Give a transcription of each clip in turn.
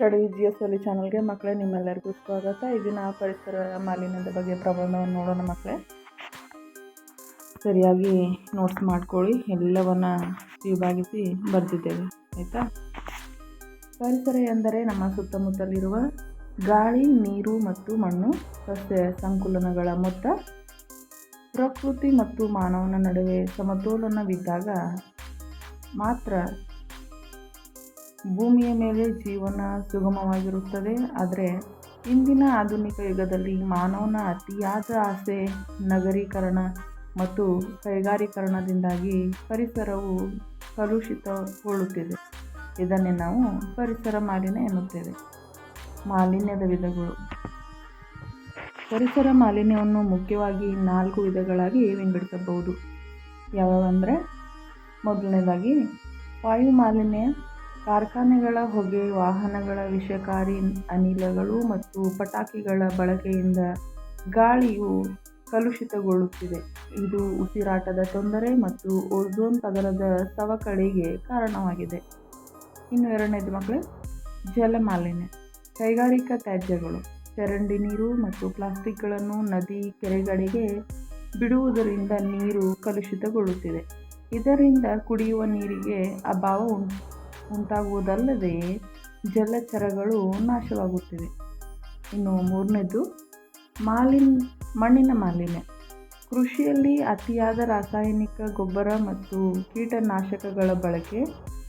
Study G S ಒಲಿ ಚಾನಲ್ಗೆ ಮಕ್ಕಳೇ ನಿಮ್ಮೆಲ್ಲರಿಗೂ ಸ್ವಾಗತ. ನಾವು ಪರಿಸರ ಮಾಲಿನ್ಯದ ಬಗ್ಗೆ ಪ್ರಬಂಧವನ್ನು ನೋಡೋಣ ಮಕ್ಕಳೇ ಸರಿಯಾಗಿ ನೋಟ್ಸ್ ಮಾಡ್ಕೊಳ್ಳಿ. ಎಲ್ಲವನ್ನ ವಿಭಾಗಿಸಿ ಬರೆದಿದ್ದೇವೆ. ಆಯಿತಾ? ಪರಿಸರ ಎಂದರೆ ನಮ್ಮ ಸುತ್ತಮುತ್ತಲಿರುವ ಗಾಳಿ, ನೀರು ಮತ್ತು ಮಣ್ಣು, ಸಸ್ಯ ಸಂಕುಲನಗಳ ಮೊತ್ತ. ಪ್ರಕೃತಿ ಮತ್ತು ಮಾನವನ ನಡುವೆ ಸಮತೋಲನವಿದ್ದಾಗ ಮಾತ್ರ ಭೂಮಿಯ ಮೇಲೆ ಜೀವನ ಸುಗಮವಾಗಿರುತ್ತದೆ, ಆದರೆ ಇಂದಿನ ಆಧುನಿಕ ಯುಗದಲ್ಲಿ ಮಾನವನ ಅತಿಯಾದ ಆಸೆ ನಗರೀಕರಣ ಮತ್ತು ಕೈಗಾರೀಕರಣದಿಂದಾಗಿ ಪರಿಸರವು ಕಲುಷಿತಗೊಳ್ಳುತ್ತಿದೆ. ಇದನ್ನೇ ನಾವು ಪರಿಸರ ಮಾಲಿನ್ಯ ಎನ್ನುತ್ತೇವೆ. ಮಾಲಿನ್ಯದ ವಿಧಗಳು. ಪರಿಸರ ಮಾಲಿನ್ಯವನ್ನು ಮುಖ್ಯವಾಗಿ ನಾಲ್ಕು ವಿಧಗಳಾಗಿ ವಿಂಗಡಿಸಬಹುದು. ಯಾವ್ಯಾವಂದರೆ, ಮೊದಲನೇದಾಗಿ ವಾಯು ಮಾಲಿನ್ಯ ಕಾರ್ಖಾನೆಗಳ ಹೊಗೆ, ವಾಹನಗಳ ವಿಷಕಾರಿ ಅನಿಲಗಳು ಮತ್ತು ಪಟಾಕಿಗಳ ಬಳಕೆಯಿಂದ ಗಾಳಿಯು ಕಲುಷಿತಗೊಳ್ಳುತ್ತಿದೆ. ಇದು ಉಸಿರಾಟದ ತೊಂದರೆ ಮತ್ತು ಓಝೋನ್ ಪದರದ ಸವಕಳಿಗೆ ಕಾರಣವಾಗಿದೆ. ಇನ್ನು ಎರಡನೇದು ಮಕ್ಕಳೇ, ಜಲಮಾಲಿನ್ಯ. ಕೈಗಾರಿಕಾ ತ್ಯಾಜ್ಯಗಳು, ಚರಂಡಿ ನೀರು ಮತ್ತು ಪ್ಲಾಸ್ಟಿಕ್ಗಳನ್ನು ನದಿ ಕೆರೆಗಳಿಗೆ ಬಿಡುವುದರಿಂದ ನೀರು ಕಲುಷಿತಗೊಳ್ಳುತ್ತಿದೆ. ಇದರಿಂದ ಕುಡಿಯುವ ನೀರಿಗೆ ಅಭಾವ ಉಂಟು. ಉಂಟಾಗುವುದಲ್ಲದೆ ಜಲಚರಗಳು ನಾಶವಾಗುತ್ತಿವೆ. ಇನ್ನು ಮೂರನೇದು, ಮಾಲಿನ್, ಮಣ್ಣಿನ ಮಾಲಿನ್ಯ. ಕೃಷಿಯಲ್ಲಿ ಅತಿಯಾದ ರಾಸಾಯನಿಕ ಗೊಬ್ಬರ ಮತ್ತು ಕೀಟನಾಶಕಗಳ ಬಳಕೆ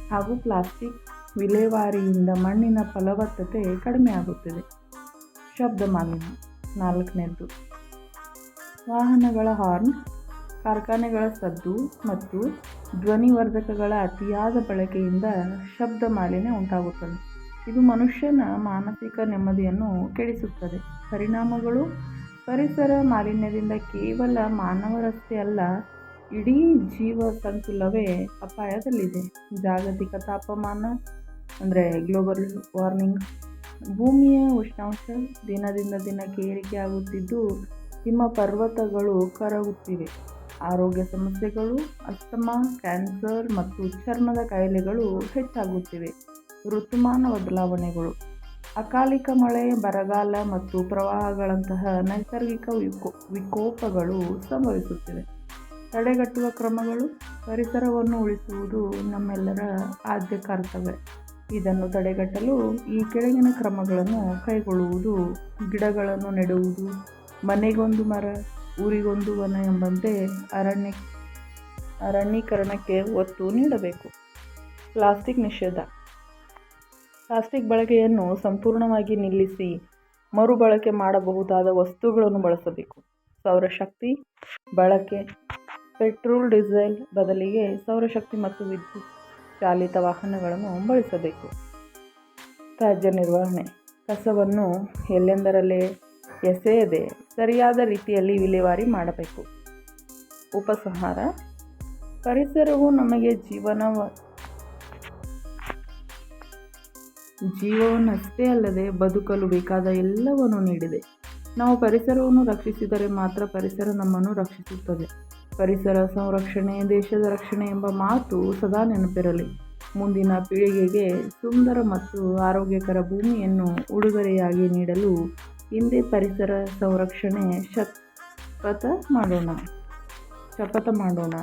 ಹಾಗೂ ಪ್ಲಾಸ್ಟಿಕ್ ವಿಲೇವಾರಿಯಿಂದ ಮಣ್ಣಿನ ಫಲವತ್ತತೆ ಕಡಿಮೆಯಾಗುತ್ತದೆ. ಶಬ್ದ ಮಾಲಿನ್ಯ. ನಾಲ್ಕನೇದು, ವಾಹನಗಳ ಹಾರ್ನ್, ಕಾರ್ಖಾನೆಗಳ ಸದ್ದು ಮತ್ತು ಧ್ವನಿವರ್ಧಕಗಳ ಅತಿಯಾದ ಬಳಕೆಯಿಂದ ಶಬ್ದ ಮಾಲಿನ್ಯ ಉಂಟಾಗುತ್ತದೆ. ಇದು ಮನುಷ್ಯನ ಮಾನಸಿಕ ನೆಮ್ಮದಿಯನ್ನು ಕೆಡಿಸುತ್ತದೆ. ಪರಿಣಾಮಗಳು ಪರಿಸರ ಮಾಲಿನ್ಯದಿಂದ ಕೇವಲ ಮಾನವರಷ್ಟೇ ಅಲ್ಲ, ಇಡೀ ಜೀವ ಸಂಕುಲವೇ ಅಪಾಯದಲ್ಲಿದೆ. ಜಾಗತಿಕ ತಾಪಮಾನ ಅಂದರೆ ಗ್ಲೋಬಲ್ ವಾರ್ಮಿಂಗ್, ಭೂಮಿಯ ಉಷ್ಣಾಂಶ ದಿನದಿಂದ ದಿನಕ್ಕೆ ಏರಿಕೆಯಾಗುತ್ತಿದ್ದು, ಹಿಮ ಪರ್ವತಗಳು ಕರಗುತ್ತಿವೆ. ಆರೋಗ್ಯ ಸಮಸ್ಯೆಗಳು, ಅಸ್ತಮಾ, ಕ್ಯಾನ್ಸರ್ ಮತ್ತು ಚರ್ಮದ ಕಾಯಿಲೆಗಳು ಹೆಚ್ಚಾಗುತ್ತಿವೆ. ಋತುಮಾನ ಬದಲಾವಣೆಗಳು. ಅಕಾಲಿಕ ಮಳೆ, ಬರಗಾಲ ಮತ್ತು ಪ್ರವಾಹಗಳಂತಹ ನೈಸರ್ಗಿಕ ವಿಕೋ, ವಿಕೋಪಗಳು ಸಂಭವಿಸುತ್ತಿವೆ. ತಡೆಗಟ್ಟುವ ಕ್ರಮಗಳು, ಪರಿಸರವನ್ನು ಉಳಿಸುವುದು ನಮ್ಮೆಲ್ಲರ ಆದ್ಯ ಕರ್ತವ್ಯ. ಇದನ್ನು ತಡೆಗಟ್ಟಲು ಈ ಕೆಳಗಿನ ಕ್ರಮಗಳನ್ನು ಕೈಗೊಳ್ಳುವುದು, ಗಿಡಗಳನ್ನು ನೆಡುವುದು, ಮನೆಗೊಂದು ಮರ ಊರಿಗೊಂದು ವನ ಎಂಬಂತೆ ಅರಣ್ಯ ಅರಣ್ಯೀಕರಣಕ್ಕೆ ಒತ್ತು ನೀಡಬೇಕು. ಪ್ಲಾಸ್ಟಿಕ್ ನಿಷೇಧ. ಪ್ಲಾಸ್ಟಿಕ್ ಬಳಕೆಯನ್ನು ಸಂಪೂರ್ಣವಾಗಿ ನಿಲ್ಲಿಸಿ ಮರುಬಳಕೆ ಮಾಡಬಹುದಾದ ವಸ್ತುಗಳನ್ನು ಬಳಸಬೇಕು. ಸೌರಶಕ್ತಿ ಬಳಕೆ, ಪೆಟ್ರೋಲ್, ಡೀಸೆಲ್ ಬದಲಿಗೆ ಸೌರಶಕ್ತಿ ಮತ್ತು ವಿದ್ಯುತ್ ಚಾಲಿತ ವಾಹನಗಳನ್ನು ಬಳಸಬೇಕು. ತ್ಯಾಜ್ಯ ನಿರ್ವಹಣೆ. ಕಸವನ್ನು ಎಲ್ಲೆಂದರಲ್ಲೇ ಎಸೆಯದೆ ಸರಿಯಾದ ರೀತಿಯಲ್ಲಿ ವಿಲೇವಾರಿ ಮಾಡಬೇಕು. ಉಪಸಂಹಾರ. ಪರಿಸರವು ನಮಗೆ ಜೀವನವ ಜೀವವನ್ನಷ್ಟೇ ಅಲ್ಲದೆ ಬದುಕಲು ಬೇಕಾದ ಎಲ್ಲವನ್ನು ನೀಡಿದೆ. ನಾವು ಪರಿಸರವನ್ನು ರಕ್ಷಿಸಿದರೆ ಮಾತ್ರ ಪರಿಸರ ನಮ್ಮನ್ನು ರಕ್ಷಿಸುತ್ತದೆ. ಪರಿಸರ ಸಂರಕ್ಷಣೆ, ದೇಶದ ರಕ್ಷಣೆ ಎಂಬ ಮಾತು ಸದಾ ನೆನಪಿರಲಿ. ಮುಂದಿನ ಪೀಳಿಗೆಗೆ ಸುಂದರ ಮತ್ತು ಆರೋಗ್ಯಕರ ಭೂಮಿಯನ್ನು ಉಡುಗೊರೆಯಾಗಿ ನೀಡಲು ಹಿಂದೆ ಪರಿಸರ ಸಂರಕ್ಷಣೆ ಶಪಥ ಮಾಡೋಣ. ಶಪಥ ಮಾಡೋಣ.